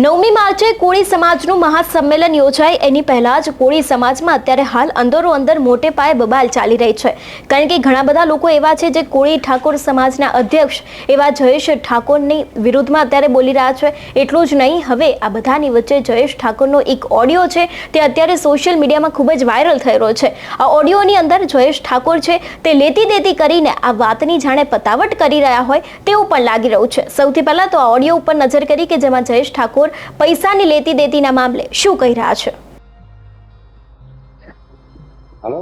નવમી માર્ચે કોળી સમાજનું મહાસંમેલન યોજાય. એની પહેલાં જ કોળી સમાજમાં અત્યારે હાલ અંદરો અંદર મોટે પાયે બબાલ ચાલી રહી છે. કારણ કે ઘણા બધા લોકો એવા છે જે કોળી ઠાકોર સમાજના અધ્યક્ષ એવા જયેશ ઠાકોરની વિરુદ્ધમાં અત્યારે બોલી રહ્યા છે. એટલું જ નહીં, હવે આ બધાની વચ્ચે જયેશ ઠાકોરનો એક ઓડિયો છે. તે અત્યારે સોશિયલ મીડિયામાં ખૂબ જ વાયરલ થઈ રહ્યો છે. આ ઓડિયોની અંદર જયેશ ઠાકોર છે તે લેતી દેતી કરીને આ વાતની જાણે પતાવટ કરી રહ્યા હોય તેવું પણ લાગી રહ્યું છે. સૌથી પહેલાં તો આ ઓડિયો ઉપર નજર કરી કે જેમાં જયેશ ઠાકોર પૈસાની લેતી દેતીના મામલે શું કહી રહ્યા છે? હલો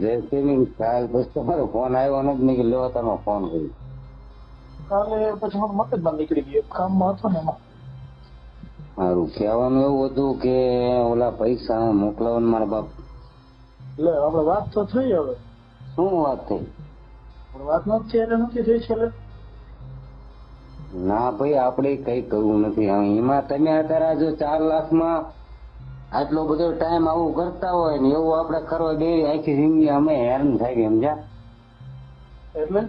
જય શ્રી કાલ બસ તમારો ફોન આવ્યો નથી મેં કીધું લ્યો તમે ફોન કર્યો કાલે પછી મારું મગજમાં નીકળી ગયું કામમાં હતો ને એમાં. મારું કહેવાનું એવું હતું કે ઓલા પૈસા મોકલાવવાનું મારા બાપ. એટલે આપણે વાત તો થઈ હવે. શું વાત થઈ? વાત નથી એટલે નથી થઈ છેલ્લે ના ભાઈ આપણે કઈ કરવું નથી. એમાં તમે અત્યારે જો ચાર લાખમાં આટલો બધો ટાઈમ આવું કરતા હોય ને એવું આપણે કરવા દે આખી જિંદગી અમે હેરાન થાય સમજ્યા? એટલે?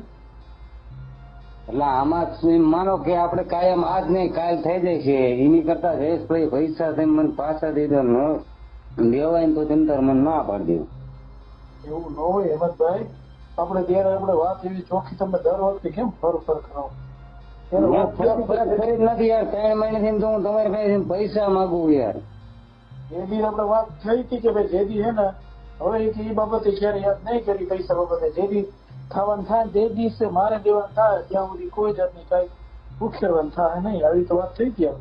એટલે આમાં માનો કે આપણે કાયમ આજ નહીં કાલ થઈ જાય છે. એની કરતા જયેશભાઈ પૈસા તમે મને પાછા દઈ દો. ન દેવાય ને તો તેમ તાર મને ના પાડી દેવું. એવું ન હોય હેમંતભાઈ. આપણે ત્યારે આપણે વાત એવી ચોખ્ખી તમે દર વખતે કેમ ફર ફર કરાવો નથી યાર ત્રણ મહિનાથી તો હું તમારી પાસે પૈસા માંગુ યાર. એ દી આપણે વાત થઈ હતી કે ભાઈ જેદી હે ને હવે એ બાબતે યાદ નહીં કરી પૈસા બાબતે. જેદી ખાવાનું થાય તે દિવસે મારે દેવાનું થાય ત્યાં સુધી કોઈ જાતની કઈ ઉખેરવાનું થાય નહીં. આવી તો વાત થઈ ગઈ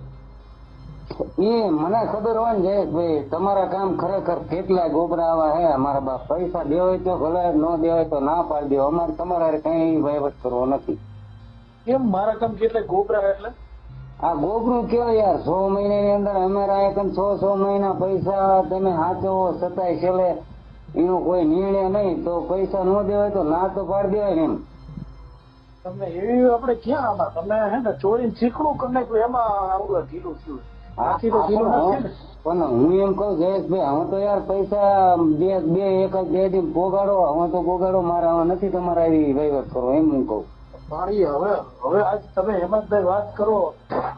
એ મને ખબર હોય ને ભાઈ તમારા કામ ખરેખર કેટલા ગોબરા આવા હે? અમારા બાપ પૈસા દેવાય તો ભલે ન દેવાય તો ના પાડી દેવો અમારે તમારા કઈ વહીવટ કરવો નથી. કેમ મારા કામ કેટલે ગોબરા એટલે? આ ગોબરું કયો યાર? સો મહિનાની અંદર અમારા એકન છ છ મહિના પૈસા તમે હાચવો છતાંય છેલ્લે એનો કોઈ નિર્ણય નહીં તો પૈસા ન દેવાય તો ના તો પાડી દેવાય ને એમ. તમને એવી આપણે ક્યાં આમાં? તમે હે ને ચોરી ચીકણું કરી નાખ્યું એમાં આવું ઢીલું થયું ને પણ હું એમ કહું જયેશભાઈ હવે તો યાર પૈસા બે બે એક જ બે દિન પોગાડો હવે તો પોગાડો મારે નથી તમારે આવી વહીવટ કરો એમ હું કહું. પાડી હવે હવે આજ તમે હેમંતભાઈ વાત કરો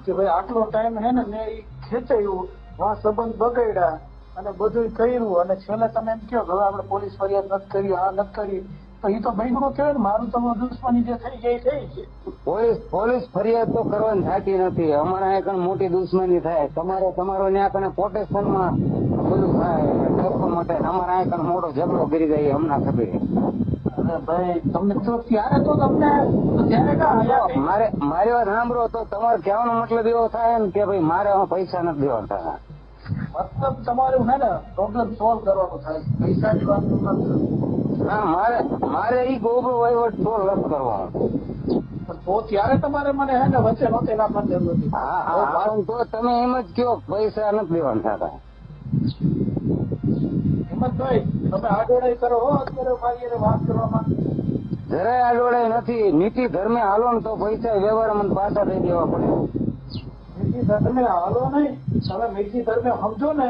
કે ભાઈ આટલો ટાઈમ હે ને મેં ખેંચાયું, આ સંબંધ બગાડ્યા અને બધું કર્યું અને છેલ્લે તમે એમ કહો હવે આપણે પોલીસ ફરિયાદ નથી કરી, આ નથી કરી. તો એ તો બહેનો કહેવાય ને, મારું તમે દુશ્મની જે થઈ ગઈ થઈ છે પોલીસ પોલીસ ફરિયાદ તો કરવાની થતી નથી. અમારા કણ મોટી દુશ્મની થાય. તમારે, તમારો ત્યાં કને માં બધું થાય. માટે અમારા કણ મોટો ઝઘડો કરી જાય હમણાં ખબર ભાઈ તમને તો તમને? મારે મારી વાત સાંભળો તો તમારે કહેવાનો મતલબ એવો થાય ને કે ભાઈ મારે પૈસા નથી દેવાતા મતલબ તમારું હે ને પ્રોબ્લેમ સોલ્વ કરવાનો થાય. પૈસાની વાત ના મારે મારે ઈ ગોબરો વહીવટ સોલ્વ નથી કરવાનો. તો ત્યારે તમારે મને હે ને વચ્ચે નહોતી નાખવાની જરૂર હતી હા તો તમે એમ જ કયો પૈસા નથી દેવાના. થતા હિંમતભાઈ ભાઈ આડોડાઈ હો જરાય આડોળે નથી. નીતિ ધર્મે હાલો ને તો પૈસા વ્યવહાર મને પાછા દઈ દેવા પડે. નીતિ ધર્મે હાલો નહીં. તમે નીતિ ધર્મે સમજો ને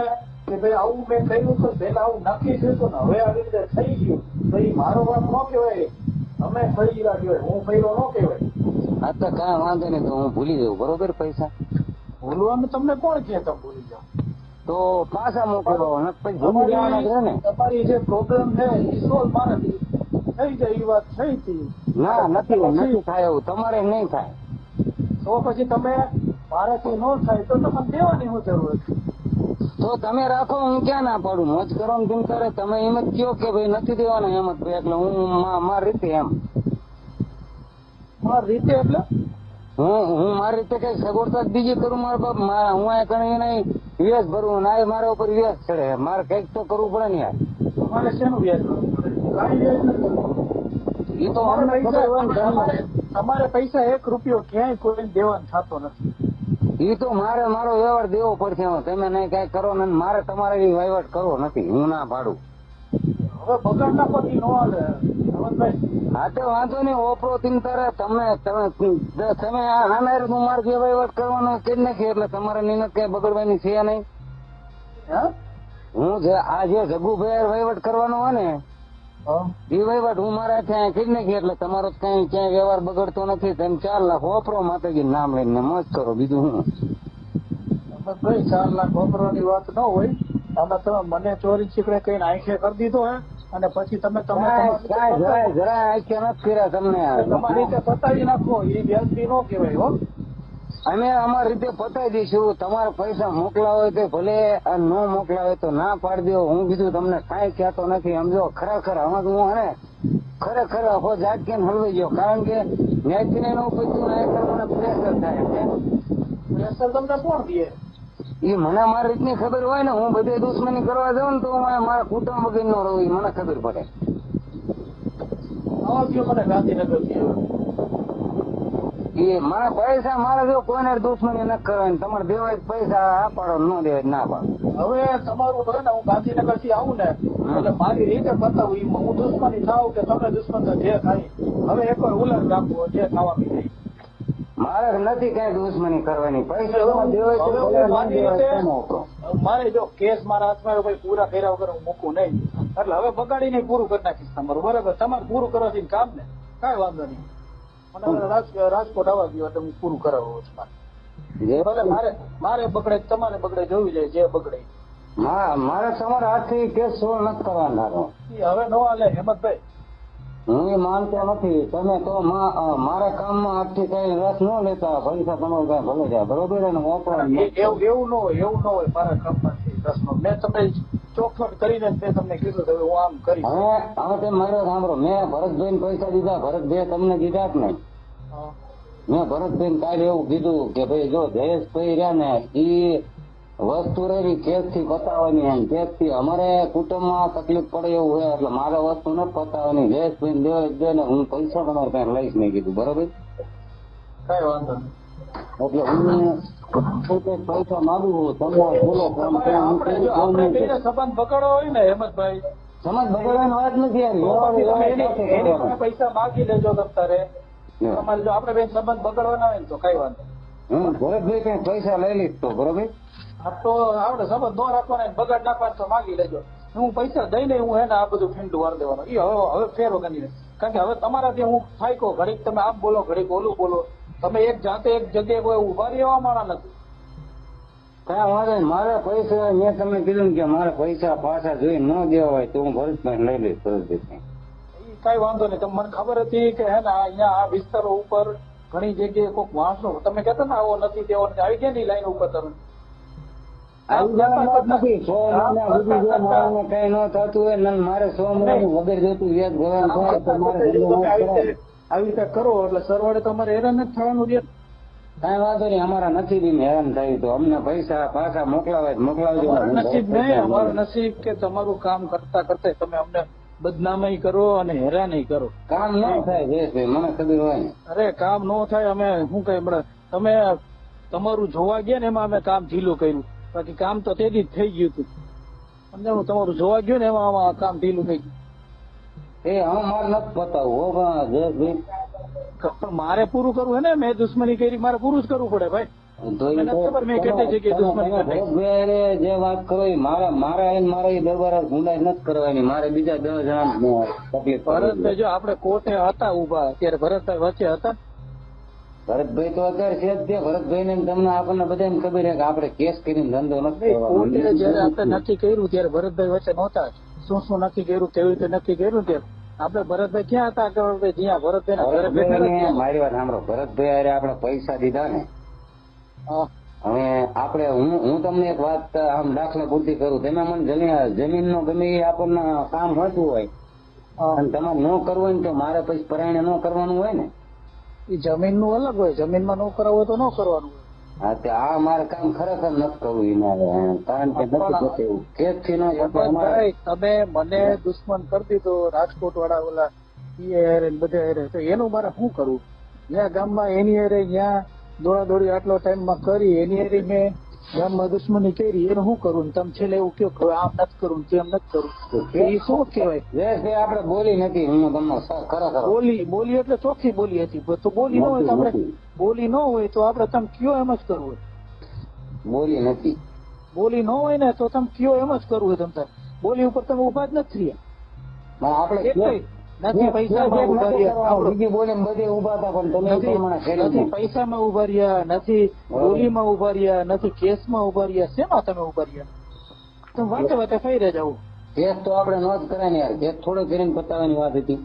કે ભાઈ આવું મેં કર્યું તો પેલા આવું નક્કી થયું ને હવે આવી રીતે થઈ ગયું. તો એ મારો વાત ન કહેવાય. અમે ફરી ગયા કહેવાય. હું ફેરો ન કહેવાય. આ તો કાંઈ વાંધો નહીં તો હું ભૂલી જાઉં. બરોબર પૈસા? ભૂલવાનું તમને કોણ કહે તમે ભૂલી જાઓ? તો પાછા મોકલો ને પછી ભૂલી જવાના છે ને. તમારી જે પ્રોબ્લેમ છે એ સોલ્વ મારાથી. થઈ જાય એ વાત થઈ હતી. ના નથી નથી થાય એવું. તમારે નહીં થાય. તો પછી તમે મારાથી ન થાય તો તમને દેવાની શું જરૂર તો તમે રાખો હું ક્યાં ના પાડું? મોજ કરો ને તેમ કરે તમે એમ જ કહો કે ભાઈ નથી દેવાના એમ જ ભાઈ. એટલે હું મારી રીતે એમ. મારી રીતે એટલે? હું હું મારી રીતે કઈ સગવડતા બીજી કરું? મારા બાપ હું આ કઈ નહીં વ્યાજ ભરવું ના મારા ઉપર વ્યાજ ચડે. મારે કંઈક તો કરવું પડે ને યાર. તમારે શેનું વ્યાજ. એ તો અમને તમારે પૈસા એક રૂપિયો ક્યાંય કોઈ દેવાનું થતો નથી. એ તો મારે મારો વ્યવહાર દેવો પડશે તમે નહીં કઈ કરો ને મારે તમારે વહીવટ કરવો નથી. હું ના પાડું હા તો વાંધો નહીં ઓપરો તારે તમે તમે તમે આ હાનાર હું જે વહીવટ કરવાનો કરી નાખી એટલે તમારે નિયત કઈ બગડવાની છે નહીં. હે? હું જે આ જે જગુભાઈ વહીવટ કરવાનો હોય ને એ વહીવટ હું મારા ત્યાં કરી નથી એટલે તમારો કઈ ક્યાંય વ્યવહાર બગડતો નથી. તમે ચાર લાખ વાપરો માતાજી નામ લઈને મોજ કરો બીજું હું? ચાર લાખ વાપરવાની વાત ન હોય. આમાં તમે મને ચોરી છીકડે કઈ આંખે કરી દીધો હે? અને પછી તમે તમે આંખે તમારી રીતે પતાવી નાખો એ વ્યાજબી નો કહેવાય હો. અમે અમારી રીતે પતાવી દઈશું. તમારે પૈસા મોકલા હોય તો ભલે આ ન મોકલાવે હોય તો ના પાડી દો. હું કીધું તમને કાંઈ કહેતો નથી. સમજો ખરેખર તો હું હે ખરેખર અફો જાટકે હલવાઈ ગયો. કારણ કે ન્યાયથી ને પૈસું ના કરવાના પ્રેશર થાય પ્રેશર તમને કોણ દે? એ મને મારી રીતની ખબર હોય ને હું બધે દુશ્મની કરવા જાઉં ને તો હું મારા કુટુંબ વગર નો રહું મને ખબર પડે. મને ગાંધીનગર એ મારા પૈસા મારા જો કોઈને દુશ્મની ન કરવાની તમારે દેવાય પૈસા આ પાડો ન દેવાય ના પાડો. હવે તમારું હોય ને હું ગાંધીનગરથી આવું ને એટલે મારી રીતે બતાવું હું દુશ્મની થાવ કે તમે દુશ્મન જે ખાઈ હવે એક વાર ઉલટ રાખવો જે ખાવાની નહીં મારે નથી કઈ દુશ્મની કરવાની. પૈસા મારી જો કેસ મારા હાથમાં ભાઈ પૂરા કર્યા વગર હું મૂકું નહીં. એટલે હવે બગાડીને પૂરું કરી નાખીશ તમારું. બરાબર? તમારે પૂરું કરવાથી કામ ને? કઈ વાંધો નહીં. મને રાજકોટ આવવા ગયો એટલે હું પૂરું કરાવો છું મારે. મારે મારે બગડે તમારે બગડે જોવી જાય જે બગડે. હા મારે તમારા હાથથી કેસ સોલ્વ નથી કરવાના. હવે નો હાલે હેમંતભાઈ. હું એ માનતો નથી. તમે તો મારા કામ કામમાં આજથી કઈ રસ ન લેતા. પૈસા તમારું કઈ ભલે જાય બરોબર એવું એવું ન હોય એવું ન હોય મારા કામમાં રસ નો મેં તમે ચોખવટ કરીને મેં તમને કીધું હવે હું આમ કરી હવે હવે તમે મારો સાંભળો. મેં ભરતભાઈ પૈસા દીધા. ભરતભાઈ તમને દીધા જ નહીં. મેં ભરતભાઈ કાલે એવું કીધું કે ભાઈ જો જયેશભાઈ રહ્યા ને ઈ વસ્તુ કેસથી પતાવવાની એમ કેસથી અમારે કુટુંબમાં તકલીફ પડે એવું હોય એટલે મારે વસ્તુ નથી પતાવવાની જયેશભાઈ દેવા જ ને હું પૈસા તમારે ત્યાં લઈશ નહીં કીધું બરોબર? કઈ વાંધો એટલે હું પૈસા માંગુ બોલો હું કામ નહીં સંબંધ બગાડો હોય ને હેમંતભાઈ સમાજ બગાડવાની વાત નથી. પાસે માગી લેજો તમારે તમારે જો આપણે બે સંબંધ બગાડવાના હોય ને તો કઈ વાંધો. હું ભરતભાઈ કઈ પૈસા લઈ લઈશ તો બરોબર? તો આપણે સંબંધ ન રાખવાના બગાડ નાખવાના તો માગી લેજો. હું પૈસા દઈને હું એને આ બધું ફીંડું વાર દેવાનું. એ હવે હવે ફેરો ગણી કારણ કે હવે તમારાથી હું થાયકો ઘડીક તમે આમ બોલો ઘડીક ઓલું બોલો. તમે એક જાતે એક જગ્યાએ કોઈ ઊભા રહેવા માણા નથી. કયા વાંધો. મારે પૈસા મેં તમને કીધું કે મારે પૈસા પાછા જોઈ ન દેવા હોય તો હું ભરતભાઈ લઈ લઈશ ભરતભાઈ કઈ વાંધો નહીં. તમને મને ખબર હતી કે હે ને અહીંયા આ વિસ્તારો ઉપર ઘણી જગ્યાએ કોઈક માણસો તમે કહેતા ને આવો નથી તેવો આવી ગયા ની લાઈન ઉપર તમે. કઈ ન થતું હોય મારે સો મહિના વગર જોતું વ્યાજ આવી રીતે કરો એટલે સરવાળે તમારે હેરાન જ થવાનું છે. કઈ વાંધો નહીં અમારા નસીબ હેરાન થાય તો અમને પૈસા પાછા મોકલાવે મોકલાવજો. નસીબ નહીં અમારું નસીબ કે તમારું કામ કરતા કરતા તમે અમને બદનામી કરો અને હેરાની કરો. કામ ન થાય જયેશભાઈ મને ખબર હોય ને. અરે કામ ન થાય અમે શું કઈ તમે તમારું જોવા ગયા ને એમાં અમે કામ ઢીલું કર્યું. બાકી કામ તો તેથી જ થઈ ગયું હતું. સમજાણું તમારું જોવા ગયું ને એમાં આમાં કામ ઢીલું નહીં. એ હું મારે નથી બતાવું હો જયેશભાઈ પણ મારે પૂરું કરવું હે ને? મેં દુશ્મની કરી મારે પૂરું જ કરવું પડે ભાઈ. જે વાત કરો મારા મારા એને મારા દરબાર ગુંડાઈ નથી કરવાની મારે બીજા દસ જણા તકલીફ ભરતભાઈ જો આપડે કોર્ટે હતા ઊભા ત્યારે ભરતભાઈ વચ્ચે હતા? ભરતભાઈ તો અત્યારે છે જ તે ભરતભાઈ ને તમને આપણને બધાને ખબર છે કે આપણે કેસ કરીને ધંધો નથી. જયારે આપણે નક્કી કર્યું ત્યારે ભરતભાઈ વચ્ચે નહોતા. શું શું નક્કી કર્યું કેવી રીતે નક્કી કર્યું ત્યારે? આપણે ભરતભાઈ ક્યાં હતા કે જ્યાં ભરતભાઈ મારી વાત સાંભળો. ભરતભાઈ અરે આપણે પૈસા દીધા ને. હવે આપણે હું હું તમને એક વાત આમ દાખલા પૂરતી કરું. તમે મને જમીન જમીન નો ગમે એ આપણને કામ હોતું હોય. અને તમારે ન કરવું હોય ને તો મારે પછી પરાયણ ન કરવાનું હોય ને. જમીનનું અલગ હોય જમીનમાં ન કરાવવું હોય તો ન કરવાનું હા તે આ મારે કામ ખરેખર નથી કરવું કારણ કે નથી થી ન અમારે. તમે મને દુશ્મન કરી દીધો રાજકોટ વાળા ઓલા ઈ હારે બધા હારે. તો એનું મારે શું કરવું? જ્યાં ગામમાં એની હારે ત્યાં દોડા દોડી આટલો ટાઈમમાં કરી એની હારે મેં ગામમાં દુશ્મની કરી એનું શું કરું તમે છેલ્લે એવું કયો કે આમ નથી કરું તેમ નથી કરું. એ શું કહેવાય. જયેશભાઈ આપણે બોલી નથી હું તમને ખરેખર. બોલી બોલી એટલે ચોખ્ખી બોલી હતી તો બોલી ન હોય તો આપણે બોલી ન હોય તો આપણે તમે કયો એમ જ કરવું હોય. બોલી નથી. બોલી ન હોય ને તો તમે કયો એમ જ કરવું હોય તમ બોલી ઉપર તમે ઊભા જ નથી રહ્યા. પણ આપણે? નથી પૈસામાં ઊભા રહ્યા. બીજી બોલે બધે ઊભા હતા પણ તમે નથી. પૈસામાં ઊભા રહ્યા નથી બોલીમાં ઊભા રહ્યા નથી કેસમાં ઊભા રહ્યા. શેમાં તમે ઊભા રહ્યા? તમે વાતે વાતે ફરી જવું કેસ તો આપણે નો જ કરાય ને યાર. કેસ થોડો કરીને પતાવવાની વાત હતી.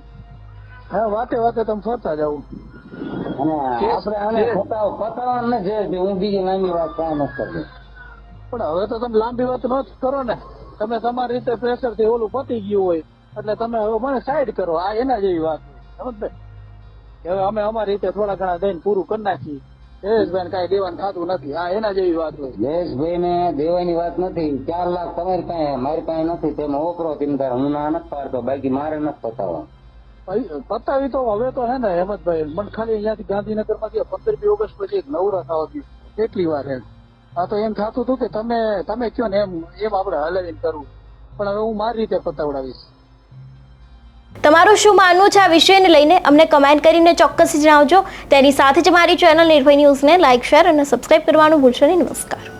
હા વાતે વાતે તમે ફરતા જાવ અને આપણે આને પતાવ પતાવવાનું જે હું બીજી લાંબી વાત કાંઈ નથી કરતી. પણ હવે તો તમે લાંબી વાત ન જ કરો ને. તમે તમારી રીતે પ્રેશરથી ઓલું પતી ગયું હોય. એટલે તમે હવે મને સાઈડ કરો. આ એના જેવી વાત સમજ હવે અમે અમારી રીતે થોડા ઘણા દઈને પૂરું કરી નાખીએ. જયેશભાઈ કઈ દેવાનું થતું નથી. આ એના જેવી વાત હોય. જયેશભાઈ ને દેવાની વાત નથી. ચાર લાખ તમારી પાસે મારી પાસે નથી. તેમાં ઓકરો ચિંતા હું ના નથી પાડતો. બાકી મારે નથી પતાવવા. પતાવી તો હવે તો હે ને હેમંતભાઈ. મને ખાલી અહીંયાથી ગાંધીનગરમાંથી પંદરમી ઓગસ્ટ પછી એક નવરા થવા કેટલી વાર એમ. આ તો એમ થતું હતું કે તમે તમે કયો ને એમ એમ આપણે હલાવીને કરવું પણ હવે હું મારી રીતે પતાવડાવીશ. તમારું શું માનવું છે આ વિષયને લઈને? અમને કમેન્ટ કરીને ચોક્કસ જણાવજો. તેની સાથે જ મારી ચેનલ નિર્ભય ન્યૂઝને લાઇક શેર અને સબસ્ક્રાઇબ કરવાનું ભૂલશો નહીં. નમસ્કાર.